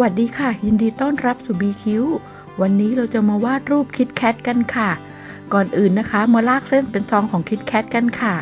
วัสดีค่ะ ยินดีต้อนรับสู่ BQ วันนี้เราจะมาวาดรูปคิดแคทกันค่ะ ก่อนอื่นนะคะ มาลากเส้นเป็นซองของคิดแคทกันค่ะ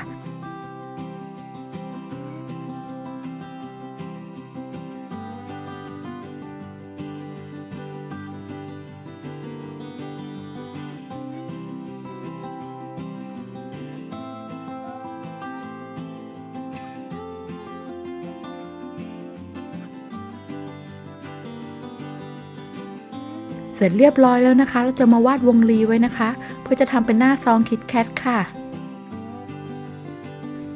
เสร็จเรียบร้อยแล้วนะคะ เราจะมาวาดวงรีไว้นะคะ เพื่อจะทำเป็นหน้าซองคิดแคทค่ะ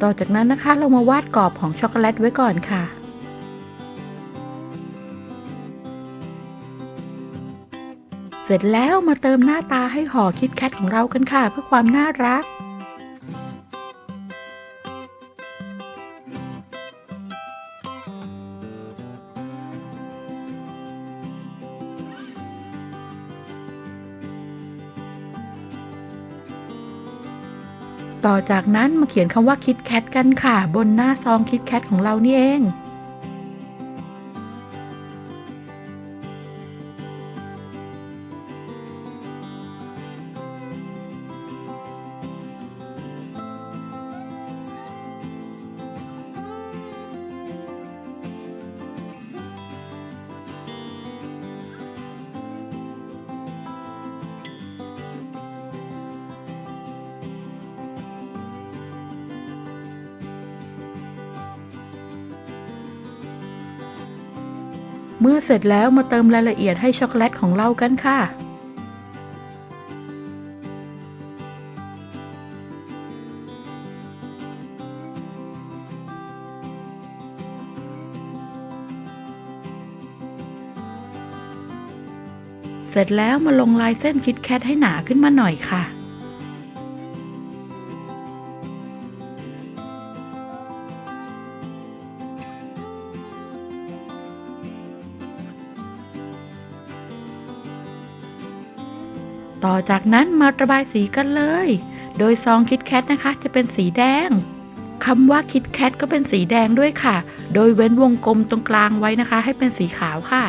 ต่อจากนั้นนะคะเรามาวาดกรอบของช็อกโกแลตไว้ก่อนค่ะเสร็จแล้วมาเติมหน้าตาให้ห่อคิดแคทของเรากันค่ะ เพื่อความน่ารัก ต่อจากนั้นมาเขียนคำว่าคิดแคทกันค่ะ บนหน้าซองคิดแคทของเรานี่เอง เมื่อเสร็จแล้วมาเติมรายละเอียดให้ช็อกโกแลตของเรากันค่ะ เสร็จแล้วมาลงลายเส้นคิดแคทให้หนาขึ้นมาหน่อยค่ะ ต่อจากนั้นมาระบายสีกันเลย โดยซองคิดแคทนะคะจะเป็นสีแดงคำว่าคิดแคทก็เป็นสีแดงด้วยค่ะ โดยเว้นวงกลมตรงกลางไว้นะคะ ให้เป็นสีขาวค่ะ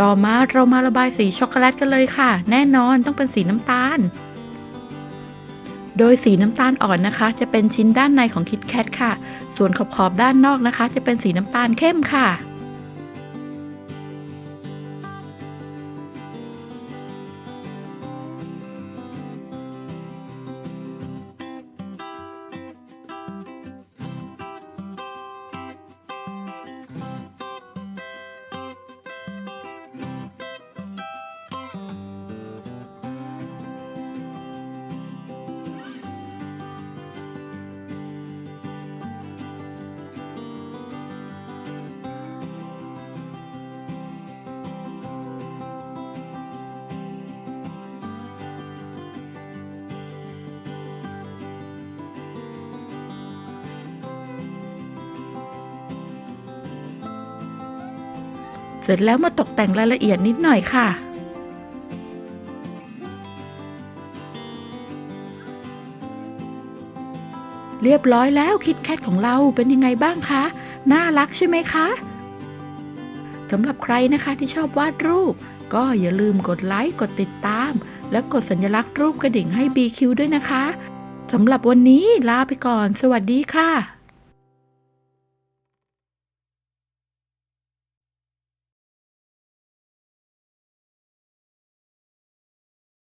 ต่อมาเรามาระบายสีช็อกโกแลตกันเลยค่ะ แน่นอนต้องเป็นสีน้ำตาล โดยสีน้ำตาลอ่อนนะคะ จะเป็นชิ้นด้านในของคิดแคทค่ะ ส่วนขอบขอบด้านนอกนะคะ จะเป็นสีน้ำตาลเข้มค่ะ ร็จแล้วมาตกแต่งรายละเอียดนิดหน่อยค่ะ เรียบร้อยแล้วคิดแคทของเราเป็นยังไงบ้างคะ น่ารักใช่ไหมคะสำหรับใครนะคะที่ชอบวาดรูป ก็อย่าลืมกดไลค์กดติดตาม และกดสัญลักษณ์รูปกระดิ่งให้ BQ ด้วยนะคะสำหรับวันนี้ลาไปก่อน สวัสดีค่ะ